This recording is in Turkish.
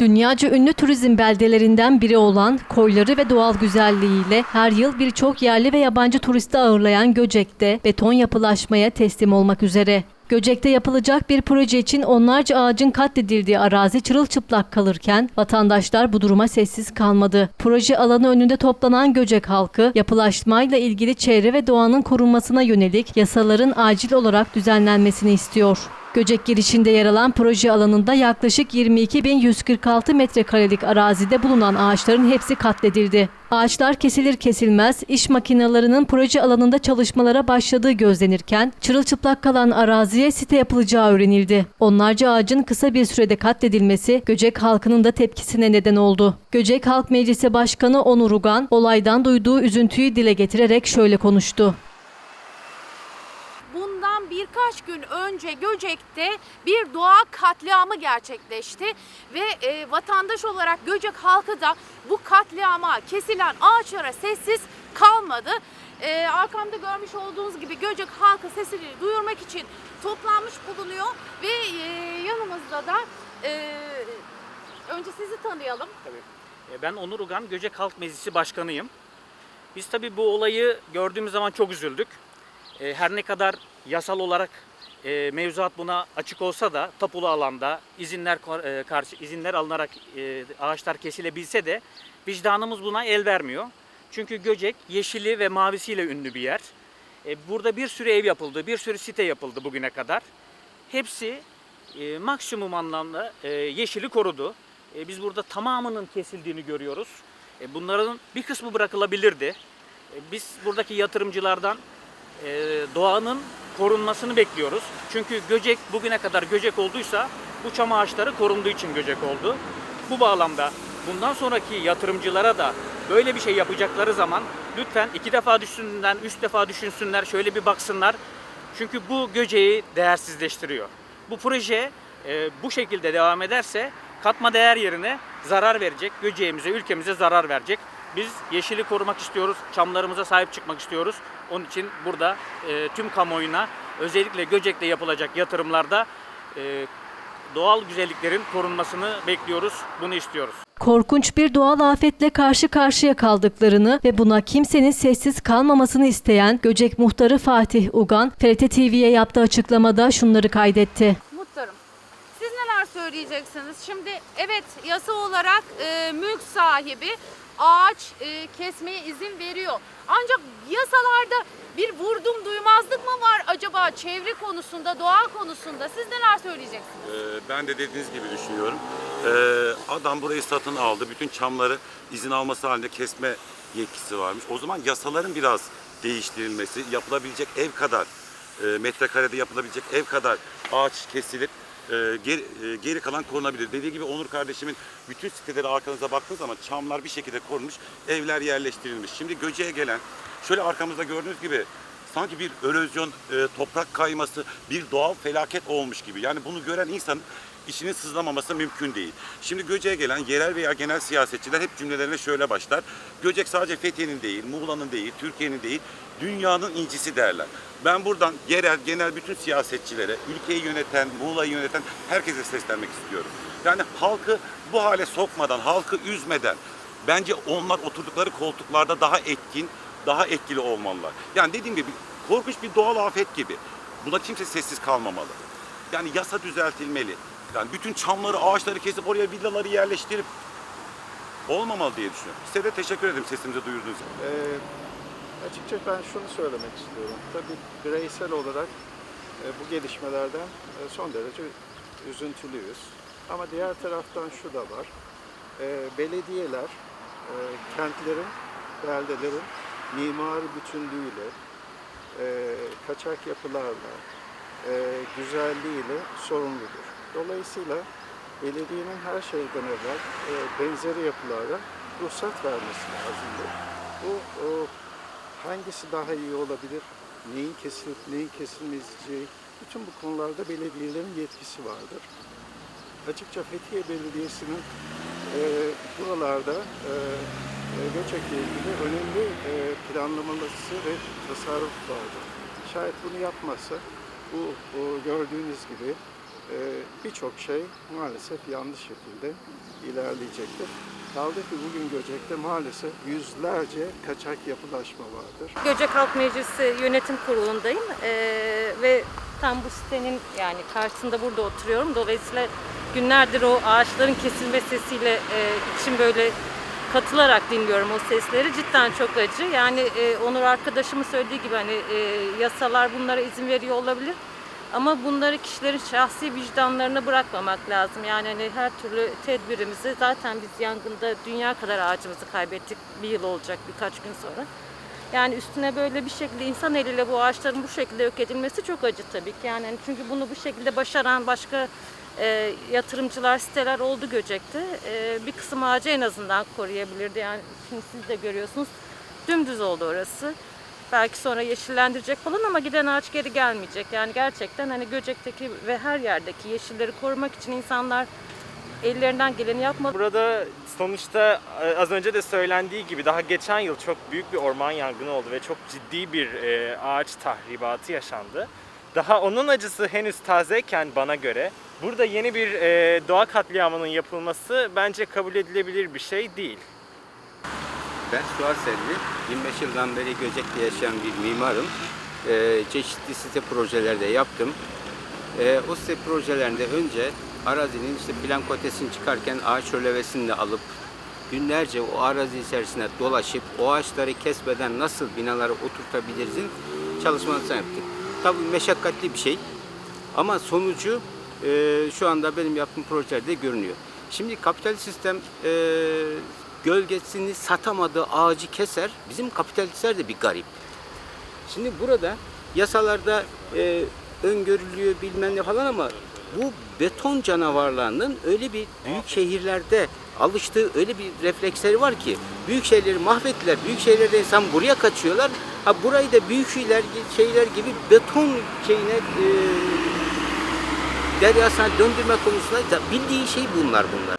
Dünyaca ünlü turizm beldelerinden biri olan koyları ve doğal güzelliğiyle her yıl birçok yerli ve yabancı turisti ağırlayan Göcek'te beton yapılaşmaya teslim olmak üzere. Göcek'te yapılacak bir proje için onlarca ağacın katledildiği arazi çırılçıplak kalırken vatandaşlar bu duruma sessiz kalmadı. Proje alanı önünde toplanan Göcek halkı yapılaşmayla ilgili çevre ve doğanın korunmasına yönelik yasaların acil olarak düzenlenmesini istiyor. Göcek girişinde yer alan proje alanında yaklaşık 22.146 metrekarelik arazide bulunan ağaçların hepsi katledildi. Ağaçlar kesilir kesilmez iş makinelerinin proje alanında çalışmalara başladığı gözlenirken çırılçıplak kalan araziye site yapılacağı öğrenildi. Onlarca ağacın kısa bir sürede katledilmesi Göcek halkının da tepkisine neden oldu. Göcek Halk Meclisi Başkanı Onur Ugan olaydan duyduğu üzüntüyü dile getirerek şöyle konuştu. Bundan birkaç gün önce Göcek'te bir doğa katliamı gerçekleşti ve e, vatandaş olarak Göcek halkı da bu katliama kesilen ağaçlara sessiz kalmadı. E, arkamda görmüş olduğunuz gibi Göcek halkı sesini duyurmak için toplanmış bulunuyor ve e, yanımızda da e, önce sizi tanıyalım. Tabii. E, Ben Onur Ugan, Göcek Halk Meclisi Başkanıyım. Biz tabii bu olayı gördüğümüz zaman çok üzüldük. E, Her ne kadar yasal olarak e, mevzuat buna açık olsa da tapulu alanda izinler e, karşı izinler alınarak e, ağaçlar kesilebilse de vicdanımız buna el vermiyor. Çünkü Göcek yeşili ve mavisiyle ünlü bir yer. E, Burada bir sürü ev yapıldı, bir sürü site yapıldı bugüne kadar. Hepsi e, maksimum anlamda e, yeşili korudu. E, biz burada tamamının kesildiğini görüyoruz. E, bunların bir kısmı bırakılabilirdi. E, biz buradaki yatırımcılardan doğanın korunmasını bekliyoruz. Çünkü Göcek bugüne kadar Göcek olduysa bu çam ağaçları korunduğu için Göcek oldu. Bu bağlamda bundan sonraki yatırımcılara da böyle bir şey yapacakları zaman lütfen iki defa düşünsünler, üç defa düşünsünler, şöyle bir baksınlar. Çünkü bu Göceği değersizleştiriyor. Bu proje e, bu şekilde devam ederse katma değer yerine zarar verecek, Göceğimize, ülkemize zarar verecek. Biz yeşili korumak istiyoruz, çamlarımıza sahip çıkmak istiyoruz. Onun için burada e, tüm kamuoyuna özellikle Göcek'te yapılacak yatırımlarda e, doğal güzelliklerin korunmasını bekliyoruz, bunu istiyoruz. Korkunç bir doğal afetle karşı karşıya kaldıklarını ve buna kimsenin sessiz kalmamasını isteyen Göcek Muhtarı Fatih Ugan, TRT TV'ye yaptığı açıklamada şunları kaydetti. Muhtarım, siz neler söyleyeceksiniz? Şimdi evet yasa olarak e, mülk sahibi ağaç e, kesmeye izin veriyor. Ancak yasalarda bir vurdum duymazlık mı var acaba çevre konusunda, doğa konusunda? Siz neler söyleyeceksiniz? Ee, ben de dediğiniz gibi düşünüyorum. Ee, adam burayı satın aldı. Bütün çamları izin alması halinde kesme yetkisi varmış. O zaman yasaların biraz değiştirilmesi, yapılabilecek ev kadar, e, metrekarede yapılabilecek ev kadar ağaç kesilip e, geri, e, geri kalan korunabilir. Dediği gibi Onur kardeşimin bütün siteleri arkanıza baktığınız zaman çamlar bir şekilde korunmuş, evler yerleştirilmiş. Şimdi Göce'ye gelen, şöyle arkamızda gördüğünüz gibi sanki bir erozyon, e, toprak kayması, bir doğal felaket olmuş gibi. Yani bunu gören insanın içinin sızlamaması mümkün değil. Şimdi Göcek'e gelen yerel veya genel siyasetçiler hep cümlelerine şöyle başlar. Göcek sadece Fethiye'nin değil, Muğla'nın değil, Türkiye'nin değil, dünyanın incisi derler. Ben buradan yerel, genel bütün siyasetçilere, ülkeyi yöneten, Muğla'yı yöneten herkese seslenmek istiyorum. Yani halkı bu hale sokmadan, halkı üzmeden, bence onlar oturdukları koltuklarda daha etkin, daha etkili olmalılar. Yani dediğim gibi korkunç bir doğal afet gibi. Buna kimse sessiz kalmamalı. Yani yasa düzeltilmeli. Yani bütün çamları, ağaçları kesip oraya villaları yerleştirip olmamalı diye düşünüyorum. Size de teşekkür ederim sesimizi duyurduğunuz için. Ee, açıkçası ben şunu söylemek istiyorum. Tabii bireysel olarak e, bu gelişmelerden e, son derece üzüntülüyüz. Ama diğer taraftan şu da var. E, belediyeler e, kentlerin, beldelerin mimari bütünlüğüyle, e, kaçak yapılarla, e, güzelliğiyle sorumludur. Dolayısıyla belediyenin her şeyden evvel e, benzeri yapılara ruhsat vermesi lazımdır. Bu o, hangisi daha iyi olabilir, neyin kesilip neyin kesilmeyeceği, bütün bu konularda belediyelerin yetkisi vardır. Açıkça Fethiye Belediyesi'nin e, buralarda e, e, Göçek'le ilgili önemli e, planlamalısı ve tasarruf vardır. Şayet bunu yapmazsa bu o gördüğünüz gibi birçok şey maalesef yanlış şekilde ilerleyecektir. Kaldı ki bugün Göcek'te maalesef yüzlerce kaçak yapılaşma vardır. Göcek Halk Meclisi Yönetim Kurulu'ndayım Ee, ve tam bu sitenin yani karşısında burada oturuyorum. Dolayısıyla günlerdir o ağaçların kesilme sesiyle e, içim böyle katılarak dinliyorum o sesleri. Cidden çok acı. Yani e, Onur arkadaşımın söylediği gibi hani e, yasalar bunlara izin veriyor olabilir. Ama bunları kişilerin şahsi vicdanlarına bırakmamak lazım. Yani hani her türlü tedbirimizi zaten biz yangında dünya kadar ağacımızı kaybettik. Bir yıl olacak birkaç gün sonra. Yani üstüne böyle bir şekilde insan eliyle bu ağaçların bu şekilde yok edilmesi çok acı tabii ki. Yani hani çünkü bunu bu şekilde başaran başka e, yatırımcılar, siteler oldu Göcek'te. E, bir kısım ağacı en azından koruyabilirdi. Yani şimdi siz de görüyorsunuz dümdüz oldu orası. Belki sonra yeşillendirecek falan ama giden ağaç geri gelmeyecek. Yani gerçekten hani Göcek'teki ve her yerdeki yeşilleri korumak için insanlar ellerinden geleni yapmalı. Burada sonuçta e, az önce de söylendiği gibi daha geçen yıl çok büyük bir orman yangını oldu ve çok ciddi bir e, ağaç tahribatı yaşandı. Daha onun acısı henüz tazeyken bana göre burada yeni bir e, doğa katliamının yapılması bence kabul edilebilir bir şey değil. Ben Suat Selvi, 25 yıldan beri Göcek'te yaşayan bir mimarım. Ee, çeşitli site projelerde yaptım. Ee, o site projelerinde önce arazinin işte plan kotesini çıkarken ağaç rölevesini de alıp günlerce o arazi içerisinde dolaşıp o ağaçları kesmeden nasıl binaları oturtabilirizin çalışmasını yaptık. Tabii meşakkatli bir şey ama sonucu e, şu anda benim yaptığım projelerde görünüyor. Şimdi kapital sistem e, gölgesini satamadığı ağacı keser. Bizim kapitalistler de bir garip. Şimdi burada yasalarda e, öngörülüyor bilmem ne falan ama bu beton canavarlarının öyle bir büyük şehirlerde alıştığı öyle bir refleksleri var ki büyük şeyleri mahvettiler. Büyük şehirlerde insan buraya kaçıyorlar. Ha burayı da büyük şeyler, şeyler gibi beton şeyine e, deryasına döndürme konusunda da bildiği şey bunlar bunlar.